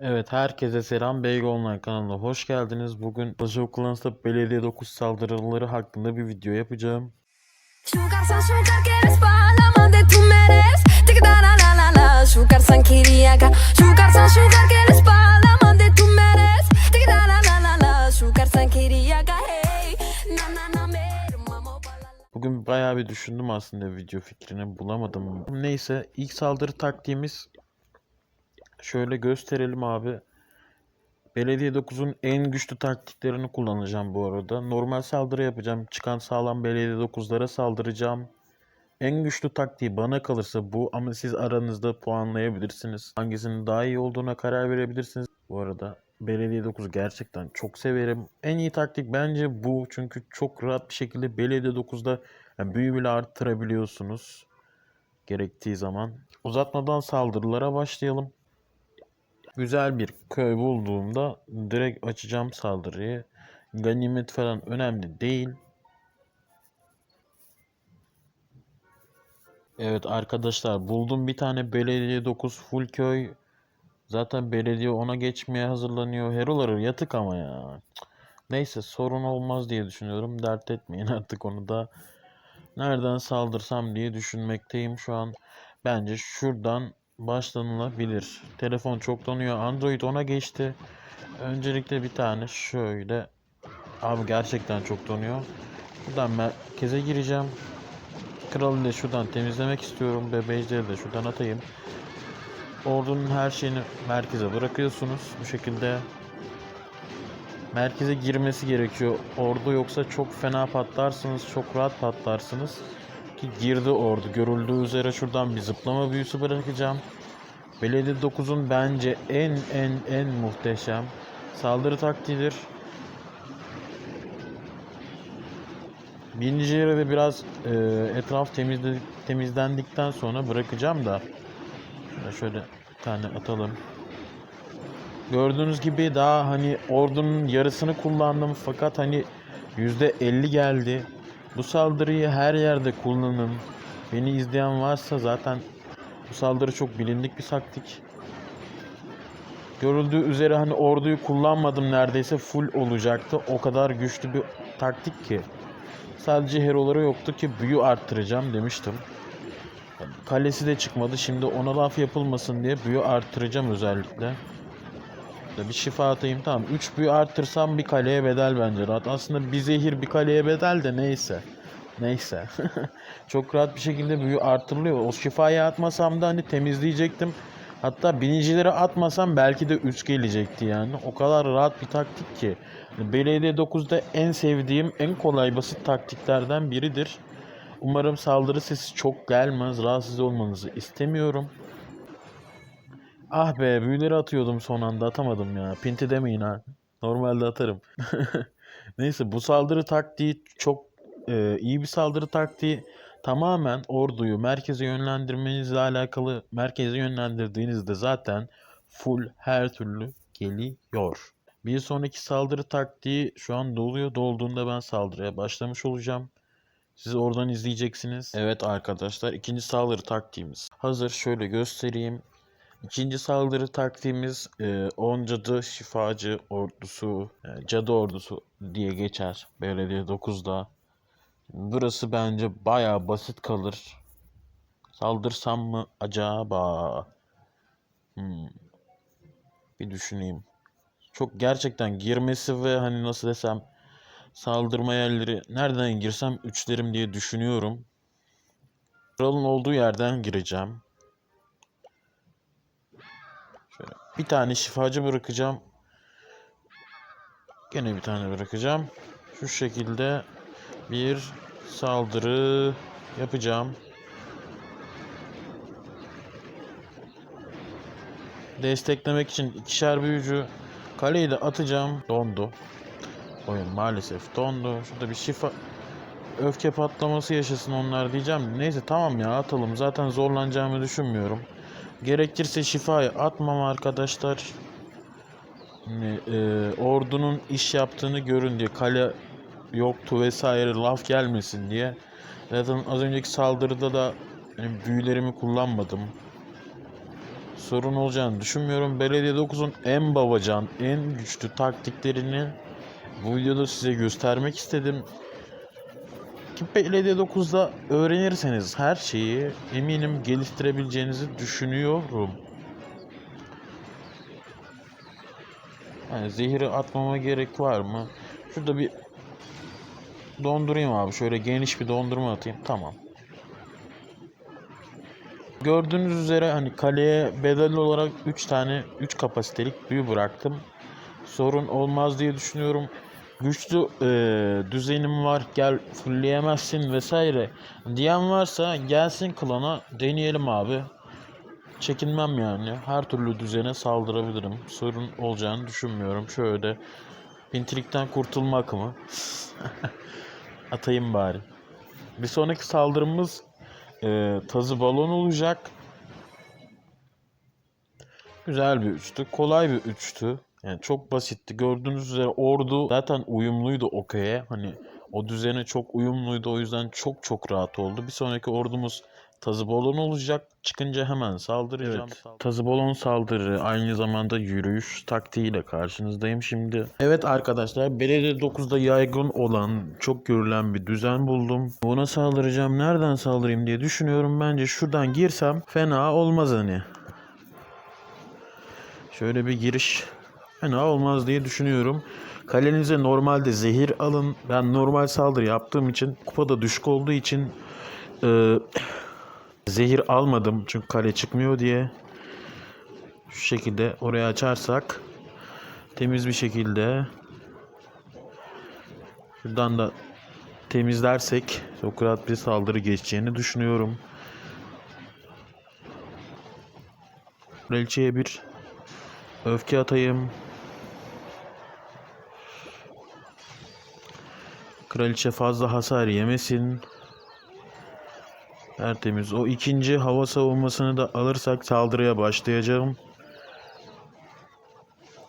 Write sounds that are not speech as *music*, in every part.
Evet, herkese selam. Beygo Online kanalına hoş geldiniz. Bugün Clash of Clans'ta belediye 9 saldırıları hakkında bir video yapacağım. Bugün bayağı bir düşündüm aslında video fikrini bulamadım. Neyse ilk saldırı taktiğimiz şöyle gösterelim abi. Belediye 9'un en güçlü taktiklerini kullanacağım bu arada. Normal saldırı yapacağım. Çıkan sağlam belediye 9'lara saldıracağım. En güçlü taktiği bana kalırsa bu ama siz aranızda puanlayabilirsiniz. Hangisinin daha iyi olduğuna karar verebilirsiniz. Bu arada Belediye 9 gerçekten çok severim. En iyi taktik bence bu. Çünkü çok rahat bir şekilde Belediye 9'da yani büyü bile arttırabiliyorsunuz. Gerektiği zaman. Uzatmadan saldırılara başlayalım. Güzel bir köy bulduğumda direkt açacağım saldırıyı. Ganimet falan önemli değil. Evet arkadaşlar buldum bir tane belediye 9 full köy. Zaten belediye ona geçmeye hazırlanıyor. Heroları yatık ama ya. Neyse sorun olmaz diye düşünüyorum. Dert etmeyin *laughs* artık onu da. Nereden saldırsam diye düşünmekteyim şu an. Bence şuradan başlanılabilir. Telefon çok donuyor. Android ona geçti. Öncelikle bir tane şöyle. Abi gerçekten çok donuyor. Buradan merkeze gireceğim. Kralı da şuradan temizlemek istiyorum. Bebeğleri de şuradan atayım. Ordunun her şeyini merkeze bırakıyorsunuz. Bu şekilde merkeze girmesi gerekiyor. Ordu yoksa çok fena patlarsınız. Çok rahat patlarsınız. Ki girdi ordu. Görüldüğü üzere şuradan bir zıplama büyüsü bırakacağım. Belediye 9'un bence en en en muhteşem saldırı taktiğidir. Birinci yere de biraz e, etraf temizle, temizlendikten sonra bırakacağım da şöyle, tane atalım. Gördüğünüz gibi daha hani ordunun yarısını kullandım fakat hani %50 geldi. Bu saldırıyı her yerde kullanın. Beni izleyen varsa zaten bu saldırı çok bilindik bir taktik. Görüldüğü üzere hani orduyu kullanmadım neredeyse full olacaktı. O kadar güçlü bir taktik ki. Sadece heroları yoktu ki büyü arttıracağım demiştim. Kalesi de çıkmadı. Şimdi ona laf yapılmasın diye büyü arttıracağım özellikle. Bir şifa atayım tamam. 3 büyü arttırsam bir kaleye bedel bence rahat. Aslında bir zehir bir kaleye bedel de neyse. Neyse. *laughs* Çok rahat bir şekilde büyü artırılıyor. O şifayı atmasam da hani temizleyecektim. Hatta binicileri atmasam belki de 3 gelecekti yani. O kadar rahat bir taktik ki. Belediye 9'da en sevdiğim, en kolay basit taktiklerden biridir. Umarım saldırı sesi çok gelmez. Rahatsız olmanızı istemiyorum. Ah be büyüleri atıyordum son anda atamadım ya. Pinti demeyin ha. Normalde atarım. *laughs* Neyse bu saldırı taktiği çok e, iyi bir saldırı taktiği. Tamamen orduyu merkeze yönlendirmenizle alakalı. Merkeze yönlendirdiğinizde zaten full her türlü geliyor. Bir sonraki saldırı taktiği şu an doluyor. Dolduğunda ben saldırıya başlamış olacağım. Siz oradan izleyeceksiniz. Evet arkadaşlar ikinci saldırı taktiğimiz hazır. Şöyle göstereyim. İkinci saldırı taktiğimiz e, 10 cadı şifacı ordusu, e, cadı ordusu diye geçer belediye 9'da. Burası bence baya basit kalır. Saldırsam mı acaba? Hmm. Bir düşüneyim. Çok gerçekten girmesi ve hani nasıl desem saldırma yerleri nereden girsem üçlerim diye düşünüyorum. Kralın olduğu yerden gireceğim. Şöyle bir tane şifacı bırakacağım. Gene bir tane bırakacağım. Şu şekilde bir saldırı yapacağım. Desteklemek için ikişer büyücü kaleyi de atacağım. Dondu. Oyun maalesef dondu. Şurada bir şifa öfke patlaması yaşasın onlar diyeceğim. Neyse tamam ya atalım. Zaten zorlanacağımı düşünmüyorum. Gerekirse şifayı atmam arkadaşlar. Hani, e, ordunun iş yaptığını görün diye kale yoktu vesaire laf gelmesin diye. Zaten az önceki saldırıda da hani büyülerimi kullanmadım. sorun olacağını düşünmüyorum. Belediye 9'un en babacan, en güçlü taktiklerini bu videoda size göstermek istedim. Ki Belediye 9'da öğrenirseniz her şeyi eminim geliştirebileceğinizi düşünüyorum. Yani zehiri atmama gerek var mı? Şurada bir dondurayım abi. Şöyle geniş bir dondurma atayım. Tamam. Gördüğünüz üzere hani kaleye bedel olarak 3 tane 3 kapasitelik büyü bıraktım. Sorun olmaz diye düşünüyorum. Güçlü eee, düzenim var gel fullleyemezsin vesaire diyen varsa gelsin klana deneyelim abi. Çekinmem yani. Her türlü düzene saldırabilirim. Sorun olacağını düşünmüyorum. Şöyle pintilikten kurtulmak mı? *laughs* Atayım bari. Bir sonraki saldırımız eee, tazı balon olacak. Güzel bir üçtü. Kolay bir üçtü. Yani çok basitti. Gördüğünüz üzere ordu zaten uyumluydu okey'e. Hani o düzene çok uyumluydu. O yüzden çok çok rahat oldu. Bir sonraki ordumuz tazı balon olacak. Çıkınca hemen saldıracağım. Tazı balon saldırı aynı zamanda yürüyüş taktiğiyle karşınızdayım şimdi. Evet arkadaşlar Belediye 9'da yaygın olan çok görülen bir düzen buldum. Buna saldıracağım. Nereden saldırayım diye düşünüyorum. Bence şuradan girsem fena olmaz hani. Şöyle bir giriş fena olmaz diye düşünüyorum. Kalenize normalde zehir alın. Ben normal saldırı yaptığım için kupa da düşük olduğu için e, zehir almadım. Çünkü kale çıkmıyor diye. Şu şekilde oraya açarsak temiz bir şekilde şuradan da temizlersek çok rahat bir saldırı geçeceğini düşünüyorum. Kraliçeye bir öfke atayım. Kraliçe fazla hasar yemesin. Tertemiz. O ikinci hava savunmasını da alırsak saldırıya başlayacağım.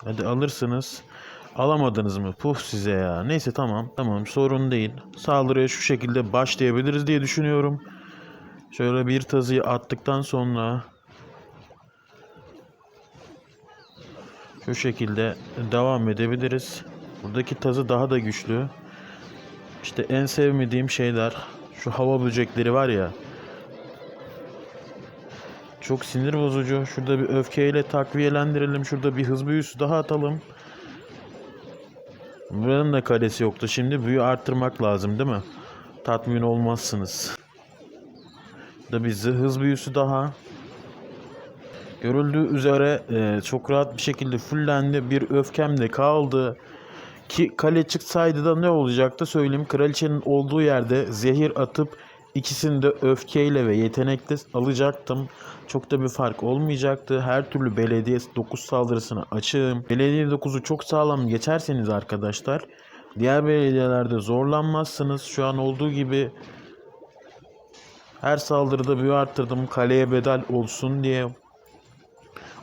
Hadi alırsınız. Alamadınız mı? Puh size ya. Neyse tamam. Tamam sorun değil. Saldırıya şu şekilde başlayabiliriz diye düşünüyorum. Şöyle bir tazıyı attıktan sonra şu şekilde devam edebiliriz. Buradaki tazı daha da güçlü. İşte en sevmediğim şeyler şu hava böcekleri var ya. Çok sinir bozucu. Şurada bir öfkeyle takviyelendirelim. Şurada bir hız büyüsü daha atalım. Buranın da kalesi yoktu. Şimdi büyü arttırmak lazım değil mi? Tatmin olmazsınız. Da bir hız büyüsü daha. Görüldüğü üzere e, çok rahat bir şekilde fullendi. Bir öfkem de kaldı. Ki kale çıksaydı da ne olacaktı söyleyeyim. Kraliçenin olduğu yerde zehir atıp ikisini de öfkeyle ve yetenekle alacaktım. Çok da bir fark olmayacaktı. Her türlü belediye 9 saldırısına açığım. Belediye 9'u çok sağlam geçerseniz arkadaşlar diğer belediyelerde zorlanmazsınız. Şu an olduğu gibi her saldırıda büyü arttırdım. Kaleye bedel olsun diye.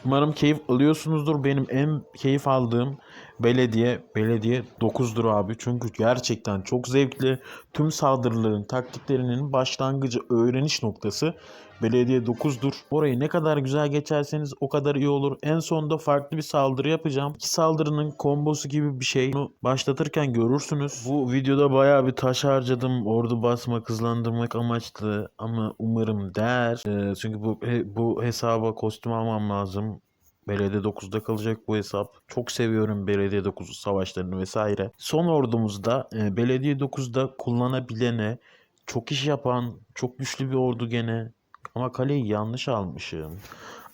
Umarım keyif alıyorsunuzdur. Benim en keyif aldığım belediye belediye 9'dur abi. Çünkü gerçekten çok zevkli. Tüm saldırıların taktiklerinin başlangıcı öğreniş noktası belediye 9'dur. Orayı ne kadar güzel geçerseniz o kadar iyi olur. En sonunda farklı bir saldırı yapacağım. İki saldırının kombosu gibi bir şey. Bunu başlatırken görürsünüz. Bu videoda bayağı bir taş harcadım. Ordu basmak, hızlandırmak amaçlı ama umarım değer. Ee, çünkü bu bu hesaba kostüm almam lazım. Belediye 9'da kalacak bu hesap. Çok seviyorum Belediye 9 savaşlarını vesaire. Son ordumuzda e, Belediye 9'da kullanabilene, çok iş yapan, çok güçlü bir ordu gene. Ama kaleyi yanlış almışım.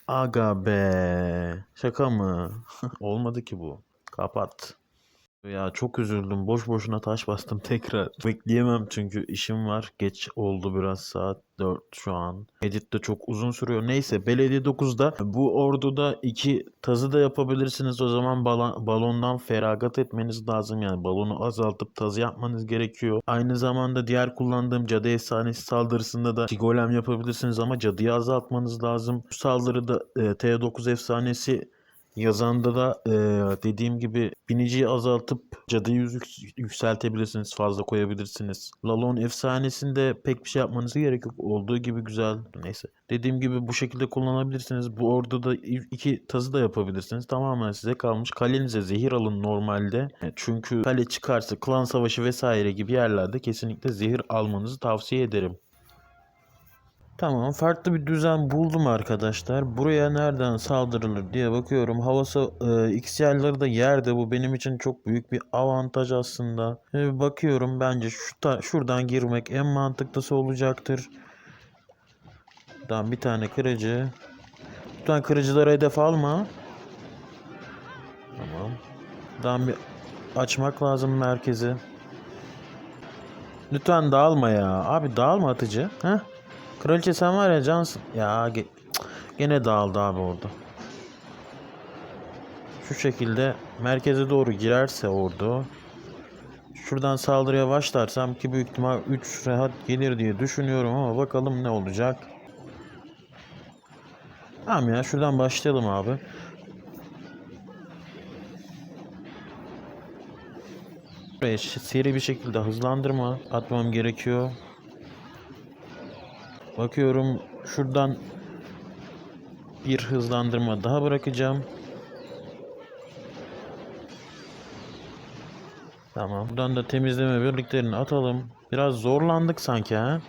Aga be. Şaka mı? *laughs* Olmadı ki bu. Kapat. Ya çok üzüldüm. Boş boşuna taş bastım *laughs* tekrar. Bekleyemem çünkü işim var. Geç oldu biraz saat 4 şu an. Edit de çok uzun sürüyor. Neyse Belediye 9'da bu orduda iki tazı da yapabilirsiniz. O zaman balondan feragat etmeniz lazım. Yani balonu azaltıp tazı yapmanız gerekiyor. Aynı zamanda diğer kullandığım cadı efsanesi saldırısında da golem yapabilirsiniz ama cadıyı azaltmanız lazım. Bu saldırıda e, T9 efsanesi Yazanda da eee, dediğim gibi biniciyi azaltıp cadıyı yük- yükseltebilirsiniz. Fazla koyabilirsiniz. Lalon efsanesinde pek bir şey yapmanız gerek yok. Olduğu gibi güzel. Neyse. Dediğim gibi bu şekilde kullanabilirsiniz. Bu orduda iki tazı da yapabilirsiniz. Tamamen size kalmış. Kalenize zehir alın normalde. E, Çünkü kale çıkarsa klan savaşı vesaire gibi yerlerde kesinlikle zehir almanızı tavsiye ederim. Tamam farklı bir düzen buldum arkadaşlar. Buraya nereden saldırılır diye bakıyorum. Havası e, XY'ları da yerde bu benim için çok büyük bir avantaj aslında. E, bakıyorum bence şu ta- şuradan girmek en mantıklısı olacaktır. Tamam bir tane kırıcı. Lütfen kırıcıları hedef alma. Tamam. Tamam bir açmak lazım merkezi. Lütfen dağılma ya. Abi dağılma atıcı. Heh. Kraliçe sen var ya cansın. Ya ge- gene dağıldı abi orada. Şu şekilde merkeze doğru girerse ordu. Şuradan saldırıya başlarsam ki büyük ihtimal 3 rahat gelir diye düşünüyorum ama bakalım ne olacak. Tamam ya şuradan başlayalım abi. Buraya seri bir şekilde hızlandırma atmam gerekiyor. Bakıyorum şuradan bir hızlandırma daha bırakacağım. Tamam. Buradan da temizleme birliklerini atalım. Biraz zorlandık sanki ha.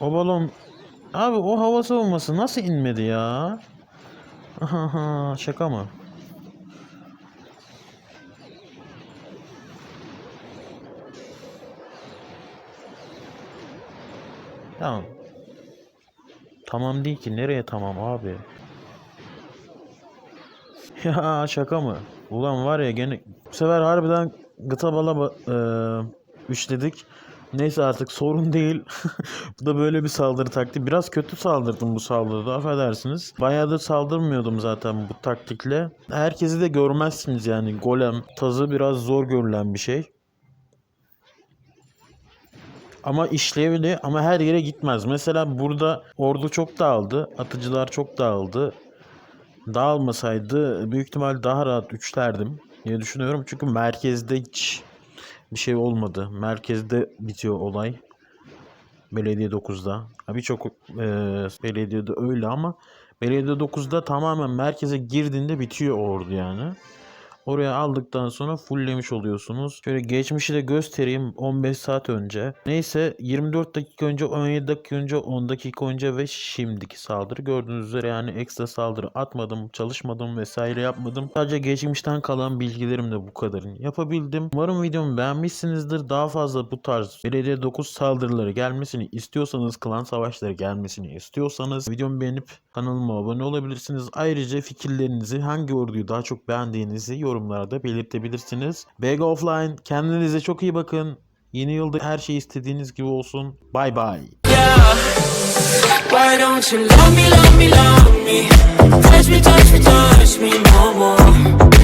O balon... Abi o hava savunması nasıl inmedi ya? Ahaha, Şaka mı? Tamam. Tamam değil ki. Nereye tamam abi? *laughs* Ya şaka mı? Ulan var ya gene bu sefer harbiden gıta bala ba- eee, üçledik. Neyse artık sorun değil. *laughs* bu da böyle bir saldırı taktiği. Biraz kötü saldırdım bu saldırıda affedersiniz. Bayağı da saldırmıyordum zaten bu taktikle. Herkesi de görmezsiniz yani. Golem tazı biraz zor görülen bir şey. Ama işlevli ama her yere gitmez. Mesela burada ordu çok dağıldı. Atıcılar çok dağıldı. Dağılmasaydı büyük ihtimal daha rahat üçlerdim diye düşünüyorum. Çünkü merkezde hiç bir şey olmadı. Merkezde bitiyor olay. Belediye 9'da. Ha, Birçok e, belediyede öyle ama Belediye 9'da tamamen merkeze girdiğinde bitiyor ordu yani. Oraya aldıktan sonra fulllemiş oluyorsunuz. Şöyle geçmişi de göstereyim 15 saat önce. Neyse 24 dakika önce, 17 dakika önce, 10 dakika önce ve şimdiki saldırı. Gördüğünüz üzere yani ekstra saldırı atmadım, çalışmadım vesaire yapmadım. Sadece geçmişten kalan bilgilerimle bu kadarını yapabildim. Umarım videomu beğenmişsinizdir. Daha fazla bu tarz Belediye 9 saldırıları gelmesini istiyorsanız, klan savaşları gelmesini istiyorsanız videomu beğenip kanalıma abone olabilirsiniz. Ayrıca fikirlerinizi, hangi orduyu daha çok beğendiğinizi yorumlara belirtebilirsiniz. Bag Offline kendinize çok iyi bakın. Yeni yılda her şey istediğiniz gibi olsun. Bay bay. Why don't you love me, love me, love me? Touch me, touch me, touch me no more.